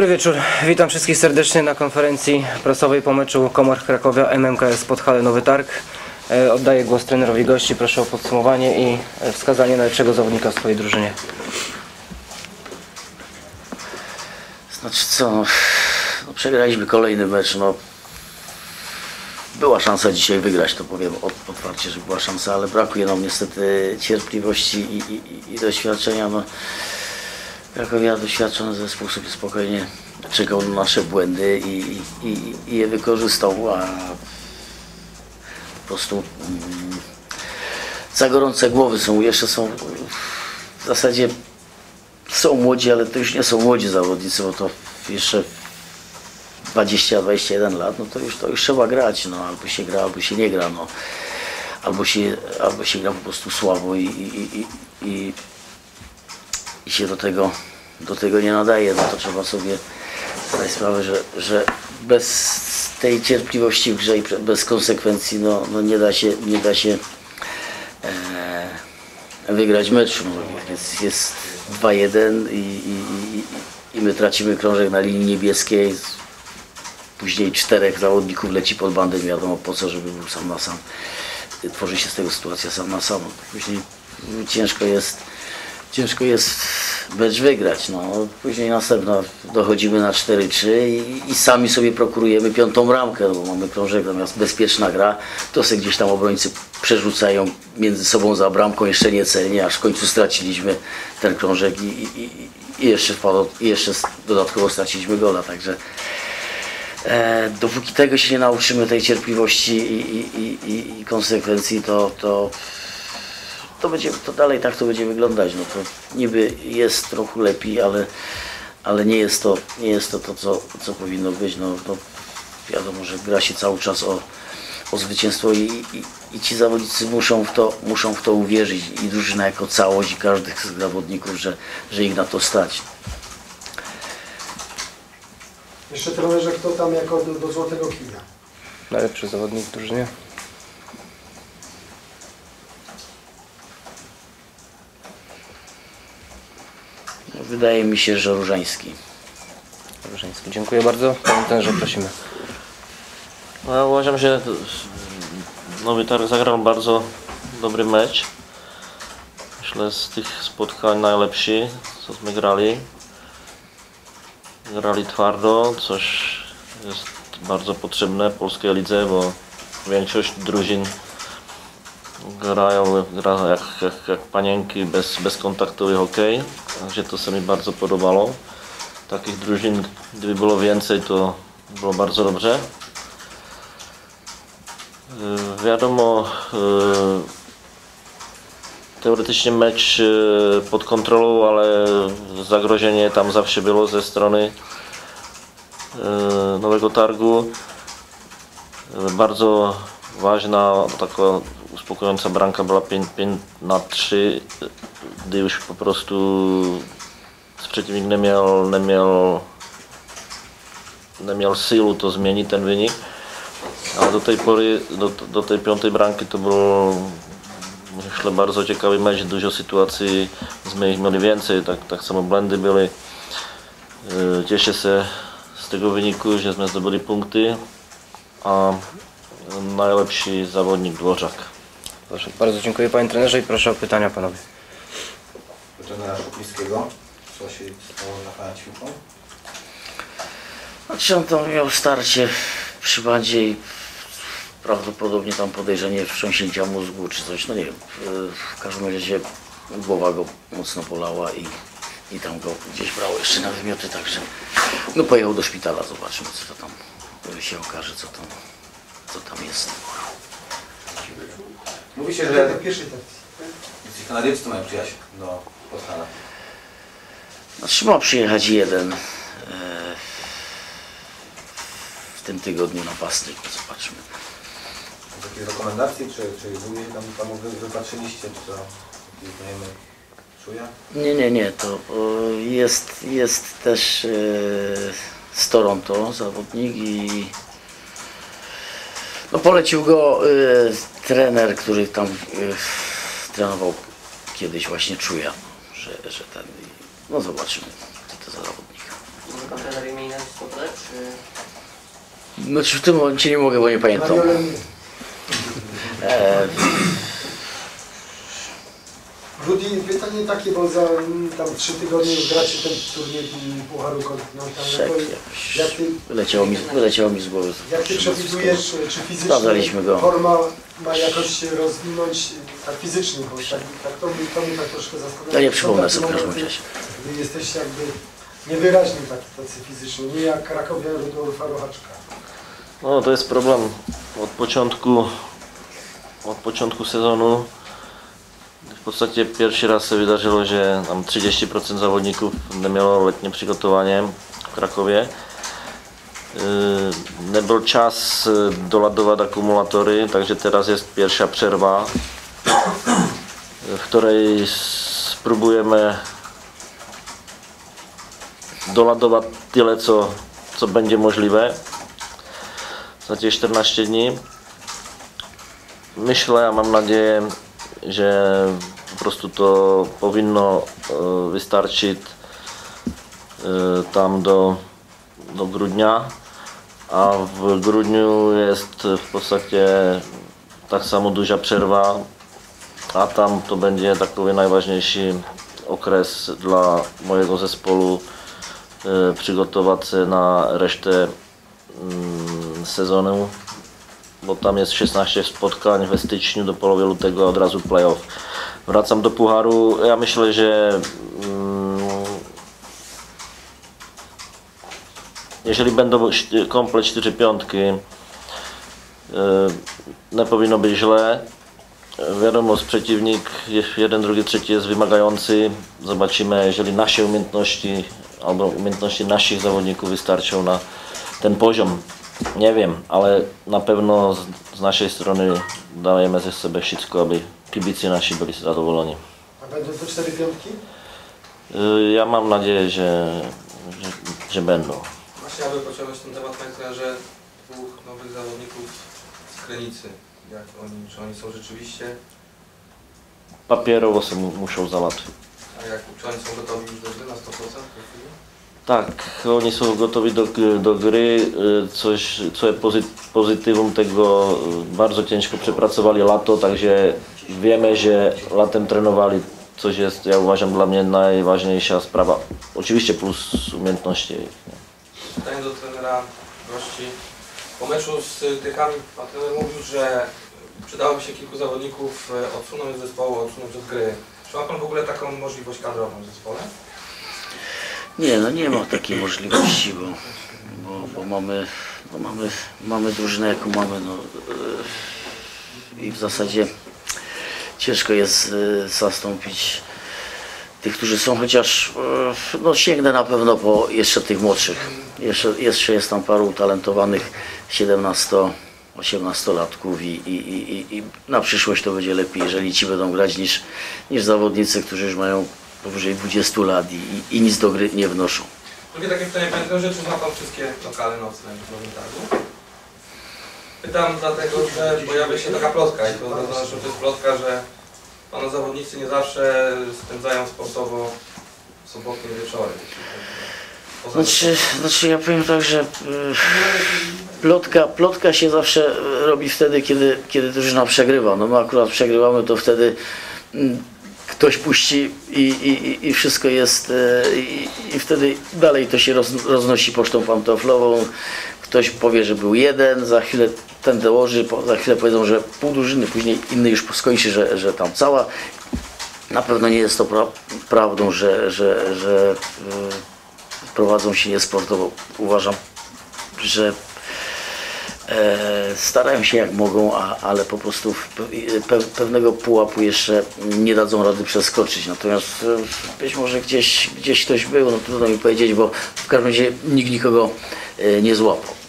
Dobry wieczór. Witam wszystkich serdecznie na konferencji prasowej po meczu Komar Krakowia MMKS Podhale Nowy Targ. E, Oddaję głos trenerowi gości. Proszę o podsumowanie i e, wskazanie najlepszego zawodnika w swojej drużynie. Znaczy co, no, przegraliśmy kolejny mecz, no. Była szansa dzisiaj wygrać, to powiem otwarcie, że była szansa, ale brakuje nam niestety cierpliwości i, i- i doświadczenia. No. Krakowia doświadczony zespół sobie spokojnie czekał na nasze błędy i, i, i, je wykorzystał, a po prostu mm, za gorące głowy są, jeszcze są w zasadzie są młodzi, ale to już nie są młodzi zawodnicy, bo to jeszcze 20-21 lat, no to już, to już trzeba grać, no albo się gra, albo się nie gra, no. Albo się, albo się gra po prostu słabo i, i, i, i, i się do tego, do tego nie nadaje, no to trzeba sobie zdać sprawę, że, że bez tej cierpliwości w grze i bez konsekwencji, no, no nie da się, nie da się e, wygrać meczu. No, więc jest 2-1 i, i, i, my tracimy krążek na linii niebieskiej. Później czterech zawodników leci pod bandę, nie wiadomo po co, żeby był sam na sam. Tworzy się z tego sytuacja sam na sam. Później ciężko jest, ciężko jest mecz wygrać. No. Później następna dochodzimy na 4-3 i, i sami sobie prokurujemy piątą bramkę, no, bo mamy krążek zamiast bezpieczna gra, to sobie gdzieś tam obrońcy przerzucają między sobą za bramką jeszcze niecelnie, aż w końcu straciliśmy ten krążek i, i, i, jeszcze, wpadło, jeszcze dodatkowo straciliśmy gola, także e, dopóki tego się nie nauczymy, tej cierpliwości i konsekwencji, to, to, to, będzie, to dalej tak to będzie wyglądać. No to niby jest trochę lepiej, ale, ale nie jest to, nie jest to, to co, co powinno być. No, no, wiadomo, że gra się cały czas o, o zwycięstwo i, i, i ci zawodnicy muszą w, to, muszą w to uwierzyć i drużyna jako całość i każdy z zawodników, że, że ich na to stać. Jeszcze trenerze, kto tam jako do, do złotego kija? Najlepszy zawodnik w drużynie. Wydaje mi się, że Różański. Różański. Dziękuję bardzo. Panie trenerze, prosimy. No, ja uważam, że Nowy Targ zagrał bardzo dobry mecz. Myślę z tych spotkań najlepszy, cośmy grali. Grali twardo, coś jest bardzo potrzebne w polskiej lidze, bo większość drużyn grają gra jak, jak, jak panienki bez, bezkontaktowy hokej, także to się mi bardzo podobało. Takich drużyn, gdyby było więcej, to było bardzo dobrze. Y, Wiadomo, y, teoretycznie mecz y, pod kontrolą, ale zagrożenie tam zawsze było ze strony Nowego Targu. Bardzo ważna, taka uspokojąca bramka była 5, 5 na 3, gdy już po prostu nie miał, nie miał siły to zmienić ten wynik. Ale do tej pory, do, do tej piątej bramki to było myślę bardzo ciekawy mecz, dużo sytuacji my mieli więcej, tak, tak samo błędy były. Cieszę się z tego wyniku, że jsme zdobyli punkty, a najlepszy zawodnik Dworzak. Proszę, bardzo dziękuję panie trenerze i proszę o pytania panowie. trenera Szupińskiego. Co się stało z Rafałem Ćwiką? Znaczy on tam miał starcie przy bandzie i prawdopodobnie tam podejrzenie wstrząśnięcia mózgu czy coś, no nie wiem. W każdym razie głowa go mocno bolała i, i tam go gdzieś brało jeszcze na wymioty, także no pojechał do szpitala, zobaczymy co to tam się okaże, co tam, co tam jest. Mówi się, Że pierwszej ci Kanadyjcy to mają przyjaźń do Podhala. Znaczy ma przyjechać jeden e, w tym tygodniu napastnik, zobaczymy. Jakieś rekomendacje, czy, czy w ogóle tam, tam wy, wypatrzyliście, czy to jakiś znajomy czuje? Nie, nie, nie, to jest, jest też e, z Toronto zawodnik i no polecił go e, trener, który tam e, trenował kiedyś właśnie czuja, że, że ten, no zobaczymy co to za zawodnik. Pan trener imienia podać, czy... No czy w tym momencie nie mogę, bo nie pamiętam. E, Rudy, pytanie takie, bo za mm, tam trzy tygodnie już gracie ten turniej Pucharu Kontynentalnego. Jak ty, Wyleciało mi, wyleciało mi z głowy. jak ty przewidujesz, czy fizycznie go. forma ma jakoś się rozwinąć, tak fizycznie, bo tak, tak to, mi, to mnie tak troszkę zastanawia. Ja nie przypomnę sobie w każdym razie. Gdy jesteście jakby niewyraźni tak, tacy fizycznie, nie jak Krakowian Rudolfa Rochaczka. No to jest problem od początku, od początku sezonu. W zasadzie pierwszy raz się wydarzyło, że tam 30% zawodników nie miało letnie przygotowanie w Krakowie. Yy, Nie był czas yy, doładować akumulatory, także teraz jest pierwsza przerwa, w której spróbujemy doładować tyle, co, co będzie możliwe za te 14 dni. Myślę, a mam nadzieję, że prostu to powinno e, wystarczyć e, tam do, do grudnia, a w grudniu jest w zasadzie tak samo duża przerwa, a tam to będzie taki najważniejszy okres dla mojego zespołu e, przygotować się na resztę mm, sezonu, bo tam jest 16 spotkań we styczniu do połowy lutego od razu playoff. Wracam do Pucharu. Ja myślę, że mm, jeżeli będą komplet 4 piątki, yy, nie powinno być źle. Wiadomo, przeciwnik jeden, drugi, trzeci jest wymagający. Zobaczymy, jeżeli nasze umiejętności albo umiejętności naszych zawodników wystarczą na ten poziom. Nie wiem, ale na pewno z, z naszej strony dajemy ze sobie wszystko, aby kibice nasi byli zadowoleni. A będą to cztery piątki? Y, Ja mam nadzieję, że, że, że będą. Właśnie, aby pociągnąć ten temat, panie trenerze, dwóch nowych zawodników z Krynicy. Jak oni, czy oni są rzeczywiście, Papierowo sobie mu- muszą załatwić. a jak, czy oni są gotowi już do gry na 100% w tej chwili? Tak, oni są gotowi do, do gry. Y, Coś, co jest pozy, pozytywum tego, y, bardzo ciężko przepracowali lato, także wiemy, że latem trenowali. Coś jest, ja uważam, dla mnie najważniejsza sprawa. Oczywiście plus umiejętności. Pytanie do trenera gości. Po meczu z Tychami pan trener mówił, że przydałoby się kilku zawodników e, odsunąć z zespołu, odsunąć od gry. Czy ma pan w ogóle taką możliwość kadrową w zespole? Nie, no nie ma takiej możliwości, bo, bo, bo mamy, no mamy, mamy drużynę jaką mamy. No, yy, I w zasadzie ciężko jest yy, zastąpić tych, którzy są, chociaż yy, no, sięgnę na pewno po jeszcze tych młodszych. Jeszcze, jeszcze jest tam paru utalentowanych 17 18-latków i, i, i, i- i na przyszłość to będzie lepiej, jeżeli ci będą grać niż, niż zawodnicy, którzy już mają powyżej 20 lat i, i, nic do gry nie wnoszą. Drugie takie pytanie, panie trenerze, czy zna pan wszystkie lokale nocne w Nowym Targu? Pytam dlatego, że pojawia się taka plotka i to zaznaczam, że to jest plotka, że pana zawodnicy nie zawsze spędzają sportowo sobotnie wieczory. Znaczy, znaczy ja powiem tak, że plotka, plotka się zawsze robi wtedy, kiedy, kiedy drużyna przegrywa. No my akurat przegrywamy, to wtedy mm, ktoś puści i, i, i wszystko jest y, i, i wtedy dalej to się roz, roznosi pocztą pantoflową. Ktoś powie, że był jeden, za chwilę ten dołoży, po- za chwilę powiedzą, że pół drużyny, później inny już skończy, że, że tam cała. Na pewno nie jest to pra prawdą, że, że, że y, prowadzą się niesportowo. Uważam, że e, starają się jak mogą, a, ale po prostu pewnego pułapu jeszcze nie dadzą rady przeskoczyć. Natomiast e, być może gdzieś, gdzieś ktoś był, no trudno mi powiedzieć, bo w każdym razie nikt nikogo e, nie złapał.